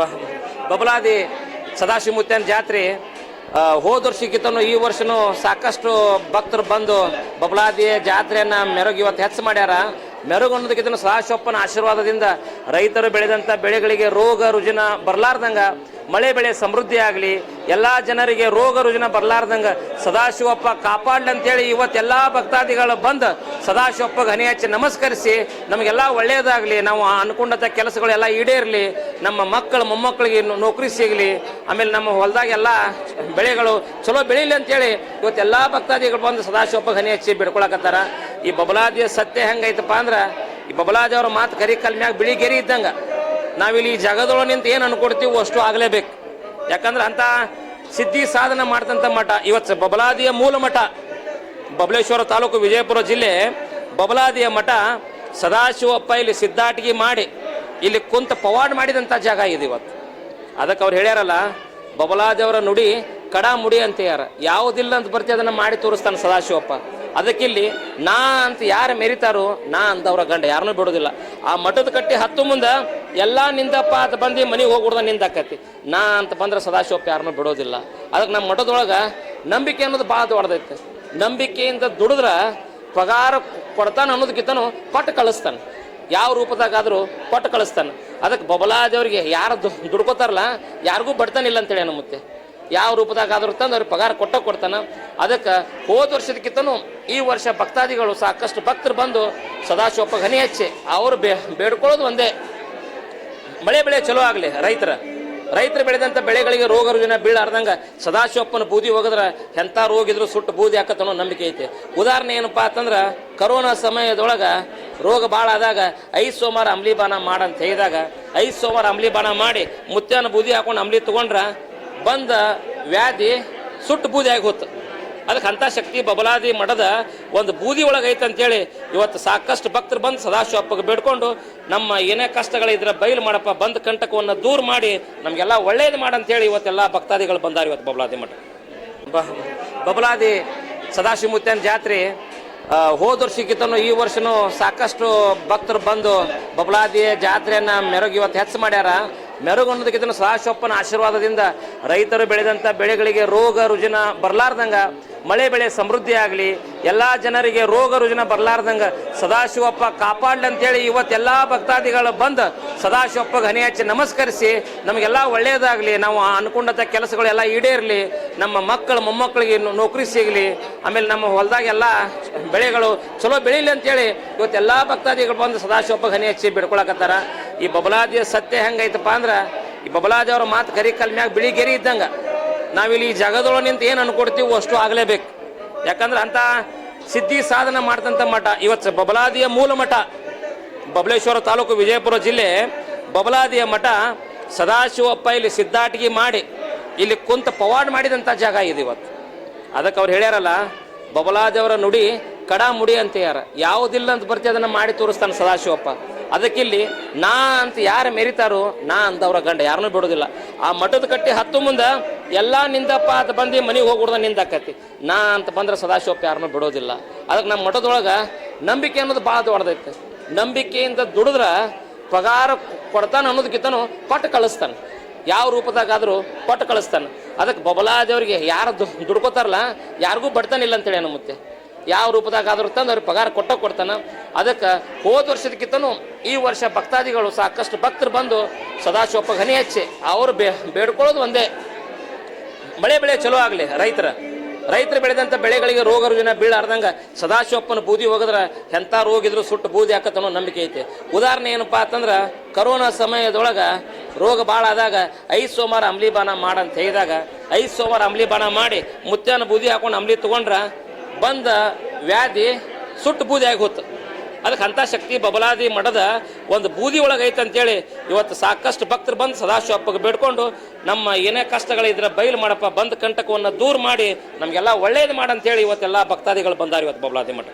ಬ- ಬಬಲಾದಿ ಮುತ್ತೇನ ಜಾತ್ರೆ ಹೋದ ವರ್ಷಕ್ಕಿಂತನೂ ಈ ವರ್ಷನೂ ಸಾಕಷ್ಟು ಭಕ್ತರು ಬಂದು ಬಬಲಾದಿ ಜಾತ್ರೆಯನ್ನು ಮೆರುಗು ಇವತ್ತು ಹೆಚ್ಚು ಮಾಡ್ಯಾರ. ಮೆರುಗು ಅನ್ನೋದಕ್ಕಿಂತ ಸದಾಶಿವಪ್ಪನ ಆಶೀರ್ವಾದದಿಂದ ರೈತರು ಬೆಳೆದಂಥ ಬೆಳೆಗಳಿಗೆ ರೋಗ ರುಜಿನ ಬರಲಾರ್ದಂಗ ಮಳೆ ಬೆಳೆ ಸಮೃದ್ಧಿ ಆಗಲಿ, ಎಲ್ಲ ಜನರಿಗೆ ರೋಗ ರುಜಿನ ಬರಲಾರ್ದಂಗ ಸದಾಶಿವಪ್ಪ ಕಾಪಾಡ್ಲಿ ಅಂತೇಳಿ ಇವತ್ತೆಲ್ಲ ಭಕ್ತಾದಿಗಳು ಬಂದು ಸದಾಶಿವಪ್ಪಗೆ ಹನಿ ಹಚ್ಚಿ ನಮಸ್ಕರಿಸಿ, ನಮಗೆಲ್ಲ ಒಳ್ಳೆಯದಾಗಲಿ ನಾವು ಅನ್ಕೊಂಡಂಥ ಕೆಲಸಗಳೆಲ್ಲ ಈಡೇರಲಿ, ನಮ್ಮ ಮಕ್ಕಳು ಮೊಮ್ಮಕ್ಕಳಿಗೆ ನೌಕರಿ ಸಿಗಲಿ, ಆಮೇಲೆ ನಮ್ಮ ಹೊಲದಾಗೆಲ್ಲ ಬೆಳೆಗಳು ಚಲೋ ಬೆಳೀಲಿ ಅಂತೇಳಿ ಇವತ್ತೆಲ್ಲ ಭಕ್ತಾದಿಗಳು ಬಂದು ಸದಾಶಿವಪ್ಪಗೆ ಹನಿ ಹಚ್ಚಿ ಬಿಡ್ಕೊಳಕತ್ತಾರ. ಈ ಬಬಲಾದಿಯ ಸತ್ಯ ಹೆಂಗೈತಪ್ಪ ಅಂದ್ರೆ, ಈ ಬಬಲಾದಿ ಅವ್ರ ಮಾತು ಕರಿ ಕಲ್ಮ್ಯಾಗ ಬಿಳಿ ಗೆರಿ ಇದ್ದಂಗ ನಾವಿಲ್ಲಿ ಈ ಜಾಗದೊಳಗೆ ನಿಂತು ಏನು ಅನ್ಕೊಡ್ತೀವೋ ಅಷ್ಟು ಆಗಲೇಬೇಕು. ಯಾಕಂದ್ರೆ ಅಂತ ಸಿದ್ಧಿ ಸಾಧನೆ ಮಾಡ್ತಂಥ ಮಠ. ಇವತ್ತು ಬಬಲಾದಿಯ ಮೂಲ ಮಠ, ಬಬಲೇಶ್ವರ ತಾಲೂಕು ವಿಜಯಪುರ ಜಿಲ್ಲೆ ಬಬಲಾದಿಯ ಮಠ ಸದಾಶಿವಪ್ಪ ಇಲ್ಲಿ ಸಿದ್ಧಾಟಿಗೆ ಮಾಡಿ, ಇಲ್ಲಿ ಕುಂತ ಪವಾಡ್ ಮಾಡಿದಂಥ ಜಾಗ ಇದೆ ಇವತ್ತು. ಅದಕ್ಕೆ ಅವ್ರು ಹೇಳ್ಯಾರಲ್ಲ ಬಬಲಾದೇವರ ನುಡಿ ಕಡಾ ಮುಡಿ ಅಂತ ಯಾರ ಯಾವುದಿಲ್ಲ ಅಂತ ಬರ್ತೀವಿ ಅದನ್ನು ಮಾಡಿ ತೋರಿಸ್ತಾನೆ ಸದಾಶಿವಪ್ಪ. ಅದಕ್ಕಿಲ್ಲಿ ನಾ ಅಂತ ಯಾರು ಮೆರಿತಾರೋ ನಾ ಅಂತ ಅವ್ರ ಗಂಡ ಯಾರನ್ನೂ ಬಿಡೋದಿಲ್ಲ. ಆ ಮಠದ ಕಟ್ಟಿ ಹತ್ತು ಮುಂದೆ ಎಲ್ಲ ನಿಂದಪ್ಪ ಅಂತ ಬಂದು ಮನೆಗೆ ಹೋಗ್ಬಿಡ್ದ ನಿಂದಾಕತಿ. ನಾ ಅಂತ ಬಂದ್ರೆ ಸದಾಶಿವಪ್ಪ ಯಾರನ್ನೂ ಬಿಡೋದಿಲ್ಲ. ಅದಕ್ಕೆ ನಮ್ಮ ಮಠದೊಳಗೆ ನಂಬಿಕೆ ಅನ್ನೋದು ಭಾಳ ದೊಡ್ಡದೈತೆ. ನಂಬಿಕೆಯಿಂದ ದುಡಿದ್ರ ಪಗಾರ ಕೊಡ್ತಾನೆ ಅನ್ನೋದಕ್ಕಿಂತನೂ ಕೊಟ್ಟು ಕಳಿಸ್ತಾನೆ. ಯಾವ ರೂಪದಾಗಾದರೂ ಕೊಟ್ಟು ಕಳಿಸ್ತಾನೆ. ಅದಕ್ಕೆ ಬಬಲಾದೇವ್ರಿಗೆ ಯಾರು ದುಡ್ಕೋತಾರಲ್ಲ, ಯಾರಿಗೂ ಬಡ್ತಾನಿಲ್ಲ ಅಂತೇಳಿ ಅನ್ನೋ ಯಾವ ರೂಪದಾಗಾದ್ರೂ ತಂದು ಅವ್ರಿಗೆ ಪಗಾರ ಕೊಟ್ಟ ಕೊಡ್ತಾನೆ. ಅದಕ್ಕೆ ಹೋದ ವರ್ಷದಕ್ಕಿಂತನೂ ಈ ವರ್ಷ ಭಕ್ತಾದಿಗಳು ಸಾಕಷ್ಟು ಭಕ್ತರು ಬಂದು ಸದಾಶಿವಪ್ಪ ಹನಿ ಹಚ್ಚಿ ಅವರು ಬೇ, ಬೇಡ್ಕೊಳ್ಳೋದು ಒಂದೇ. ಮಳೆ ಬೆಳೆ ಚಲೋ ಆಗಲಿ ರೈತರ. ರೈತರು ಬೆಳೆದಂಥ ಬೆಳೆಗಳಿಗೆ ರೋಗ ರುಜಿನ ಬೀಳಾರ್ದಂಗ ಸದಾಶಿವಪ್ಪನ ಬೂದಿ ಹೋಗಿದ್ರೆ ಎಂಥ ರೋಗ ಇದ್ರು ಸುಟ್ಟು ಬೂದಿ ಹಾಕತ್ತ ಅನ್ನೋ ನಂಬಿಕೆ ಐತೆ. ಉದಾಹರಣೆ ಏನಪ್ಪಾ ಅಂತಂದ್ರೆ ಕರೋನಾ ಸಮಯದೊಳಗೆ ರೋಗ ಭಾಳ ಆದಾಗ ಐದು ಸೋಮವಾರ ಅಂಬ್ಲಿಬಾನ ಮಾಡಂತ ಹೇಳಿದಾಗ ಐದು ಸೋಮವಾರ ಅಂಬ್ಲಿಬಾನ ಮಾಡಿ ಮುತ್ಯಾನ ಬೂದಿ ಹಾಕೊಂಡು ಅಂಬ್ಲಿ ತಗೊಂಡ್ರ ಬಂದ ವ್ಯಾಧಿ ಸುಟ್ಟು ಬೂದಿ ಆಗಿ ಹೋತು. ಅದಕ್ಕೆ ಅಂಥ ಶಕ್ತಿ ಬಬಲಾದಿ ಮಠದ ಒಂದು ಬೂದಿ ಒಳಗೆ ಐತೆ ಅಂತೇಳಿ ಇವತ್ತು ಸಾಕಷ್ಟು ಭಕ್ತರು ಬಂದು ಸದಾಶಿವಪ್ಪಗೆ ಬೇಡ್ಕೊಂಡು ನಮ್ಮ ಏನೇ ಕಷ್ಟಗಳಿದ್ರೆ ಬಯಲು ಮಾಡಪ್ಪ, ಬಂದ ಕಂಟಕವನ್ನು ದೂರ ಮಾಡಿ ನಮಗೆಲ್ಲ ಒಳ್ಳೇದು ಮಾಡಂತೇಳಿ ಇವತ್ತೆಲ್ಲ ಭಕ್ತಾದಿಗಳು ಬಂದಾರ ಇವತ್ತು ಬಬಲಾದಿ ಮಠ. ಬಬಲಾದಿ ಸದಾಶಿವಮೂರ್ತಿಯನ್ ಜಾತ್ರೆ ಹೋದ ವರ್ಷಕ್ಕಿಂತನೂ ಈ ವರ್ಷನೂ ಸಾಕಷ್ಟು ಭಕ್ತರು ಬಂದು ಬಬಲಾದಿಯ ಜಾತ್ರೆಯನ್ನು ಮೆರಗಿ ಇವತ್ತು ಹೆಚ್ಚು ಮಾಡ್ಯಾರ. ಮೆರುಗು ಅನ್ನೋದಕ್ಕಿಂತ ಸದಾಶಿವಪ್ಪನ ಆಶೀರ್ವಾದದಿಂದ ರೈತರು ಬೆಳೆದಂಥ ಬೆಳೆಗಳಿಗೆ ರೋಗ ರುಜಿನ ಬರಲಾರ್ದಂಗ, ಮಳೆ ಬೆಳೆ ಸಮೃದ್ಧಿ ಆಗಲಿ, ಎಲ್ಲ ಜನರಿಗೆ ರೋಗ ರುಜಿನ ಬರಲಾರ್ದಂಗ ಸದಾಶಿವಪ್ಪ ಕಾಪಾಡ್ಲಿ ಅಂತೇಳಿ ಇವತ್ತೆಲ್ಲ ಭಕ್ತಾದಿಗಳು ಬಂದು ಸದಾಶಿವಪ್ಪಗೆ ಹನಿ ಹಚ್ಚಿ ನಮಸ್ಕರಿಸಿ, ನಮಗೆಲ್ಲ ಒಳ್ಳೆಯದಾಗಲಿ ನಾವು ಅನ್ಕೊಂಡಂಥ ಕೆಲಸಗಳೆಲ್ಲ ಈಡೇರಲಿ, ನಮ್ಮ ಮಕ್ಕಳು ಮೊಮ್ಮಕ್ಕಳಿಗೆ ನೌಕರಿ ಸಿಗಲಿ, ಆಮೇಲೆ ನಮ್ಮ ಹೊಲದಾಗೆಲ್ಲ ಬೆಳೆಗಳು ಚಲೋ ಬೆಳೀಲಿ ಅಂತೇಳಿ ಇವತ್ತೆಲ್ಲ ಭಕ್ತಾದಿಗಳು ಬಂದು ಸದಾಶಿವಪ್ಪಗೆ ಹನಿ ಹಚ್ಚಿ ಬಿಡ್ಕೊಳಕತ್ತಾರ. ಈ ಬಬಲಾದಿಯ ಸತ್ಯ ಹೆಂಗೈತಪ್ಪ ಅಂದ್ರೆ, ಈ ಬಬಲಾದಿ ಅವ್ರ ಮಾತು ಕರಿ ಕಲ್ಮ್ಯಾಗ ಬಿಳಿ ಗೆರಿ ಇದ್ದಂಗೆ ನಾವಿಲ್ಲಿ ಈ ಜಗದೊಳಗೆ ನಿಂತು ಏನು ಅನ್ಕೊಡ್ತೀವೋ ಅಷ್ಟು ಆಗಲೇಬೇಕು. ಯಾಕಂದ್ರೆ ಅಂತ ಸಿದ್ಧಿ ಸಾಧನೆ ಮಾಡ್ತಂಥ ಮಠ, ಇವತ್ತು ಬಬಲಾದಿಯ ಮೂಲ ಮಠ, ಬಬಲೇಶ್ವರ ತಾಲೂಕು ವಿಜಯಪುರ ಜಿಲ್ಲೆ ಬಬಲಾದಿಯ ಮಠ ಸದಾಶಿವಪ್ಪ ಇಲ್ಲಿ ಸಿದ್ಧಾಟಿಗೆ ಮಾಡಿ, ಇಲ್ಲಿ ಕುಂತ ಪವಾಡ್ ಮಾಡಿದಂಥ ಜಾಗ ಇದೆ ಇವತ್ತು. ಅದಕ್ಕೆ ಅವ್ರು ಹೇಳ್ಯಾರಲ್ಲ ಬಬಲಾದಿಯವರ ನುಡಿ ಕಡಾ ಮುಡಿ ಅಂತ ಯಾರ ಯಾವುದಿಲ್ಲ ಅಂತ ಬರ್ತಿ ಅದನ್ನು ಮಾಡಿ ತೋರಿಸ್ತಾನೆ ಸದಾಶಿವಪ್ಪ. ಅದಕ್ಕಿಲ್ಲಿ ನಾ ಅಂತ ಯಾರು ಮೆರಿತಾರೋ ನಾ ಅಂತ ಅವರ ಗಂಡ ಯಾರನ್ನೂ ಬಿಡೋದಿಲ್ಲ. ಆ ಮಠದ ಕಟ್ಟಿ ಹತ್ತು ಮುಂದೆ ಎಲ್ಲ ನಿಂದಪ್ಪ ಅಂತ ಬಂದು ಮನೆಗೆ ಹೋಗ್ಬಿಡ್ದ ನಿಂದಾಕತಿ. ನಾ ಅಂತ ಬಂದ್ರೆ ಸದಾಶಿವಪ್ಪ ಯಾರನ್ನೂ ಬಿಡೋದಿಲ್ಲ. ಅದಕ್ಕೆ ನಮ್ಮ ಮಠದೊಳಗೆ ನಂಬಿಕೆ ಅನ್ನೋದು ಭಾಳ ದೊಡ್ಡದೈತೆ. ನಂಬಿಕೆಯಿಂದ ದುಡಿದ್ರ ಪಗಾರ ಕೊಡ್ತಾನೆ ಅನ್ನೋದಕ್ಕಿಂತನೂ ಕೊಟ್ಟು ಕಳಿಸ್ತಾನೆ. ಯಾವ ರೂಪದಾಗಾದರೂ ಕೊಟ್ಟು ಕಳಿಸ್ತಾನೆ. ಅದಕ್ಕೆ ಬಬಲಾದೇವ್ರಿಗೆ ಯಾರು ದುಡ್ಕೋತಾರಲ್ಲ, ಯಾರಿಗೂ ಬಡ್ತಾನಿಲ್ಲ ಅಂತೇಳಿ ನಮ್ಮತ್ತೆ ಮತ್ತೆ ಯಾವ ರೂಪದಾಗಾದ್ರೂ ತಂದು ಅವ್ರಿಗೆ ಪಗಾರ ಕೊಟ್ಟ ಕೊಡ್ತಾನೆ. ಅದಕ್ಕೆ ಹೋದ ವರ್ಷದಕ್ಕಿಂತನೂ ಈ ವರ್ಷ ಭಕ್ತಾದಿಗಳು ಸಾಕಷ್ಟು ಭಕ್ತರು ಬಂದು ಸದಾಶಿವಪ್ಪ ಹನಿ ಹಚ್ಚಿ ಅವರು ಬೇ, ಬೇಡ್ಕೊಳ್ಳೋದು ಒಂದೇ. ಮಳೆ ಬೆಳೆ ಚಲೋ ಆಗಲಿ ರೈತರ. ರೈತರು ಬೆಳೆದಂಥ ಬೆಳೆಗಳಿಗೆ ರೋಗ ರುಜಿನ ಬೀಳಾರ್ದಂಗೆ ಸದಾಶಿವಪ್ಪನ ಬೂದಿ ಹೋಗಿದ್ರೆ ಎಂಥ ರೋಗ ಇದ್ರು ಸುಟ್ಟು ಬೂದಿ ಹಾಕತ್ತನ್ನೋ ನಂಬಿಕೆ ಐತೆ. ಉದಾಹರಣೆ ಏನಪ್ಪಾ ಅಂತಂದ್ರೆ ಕರೋನಾ ಸಮಯದೊಳಗೆ ರೋಗ ಭಾಳ ಆದಾಗ ಐದು ಸೋಮವಾರ ಅಂಬ್ಲಿಬಾನ ಮಾಡಂತ ಹೇಳಿದಾಗ ಐದು ಸೋಮವಾರ ಅಂಬ್ಲಿಬಾನ ಮಾಡಿ ಮುತ್ಯಾನ ಬೂದಿ ಹಾಕೊಂಡು ಅಂಬ್ಲಿ ತಗೊಂಡ್ರ ಬಂದ ವ್ಯಾಧಿ ಸುಟ್ಟು ಬೂದಿ ಆಗಿ ಹೋತು. ಅದಕ್ಕೆ ಅಂಥ ಶಕ್ತಿ ಬಬಲಾದಿ ಮಠದ ಒಂದು ಬೂದಿ ಒಳಗೆ ಅಂತೇಳಿ ಇವತ್ತು ಸಾಕಷ್ಟು ಭಕ್ತರು ಬಂದು ಸದಾಶಿವಪ್ಪಗೆ ಬೇಡ್ಕೊಂಡು ನಮ್ಮ ಏನೇ ಕಷ್ಟಗಳಿದ್ರೆ ಬಯಲು ಮಾಡಪ್ಪ, ಬಂದ ಕಂಟಕವನ್ನು ದೂರ ಮಾಡಿ ನಮಗೆಲ್ಲ ಒಳ್ಳೇದು ಮಾಡಂತೇಳಿ ಇವತ್ತೆಲ್ಲ ಭಕ್ತಾದಿಗಳು ಬಂದಾರ ಇವತ್ತು ಬಬಲಾದಿ ಮಠ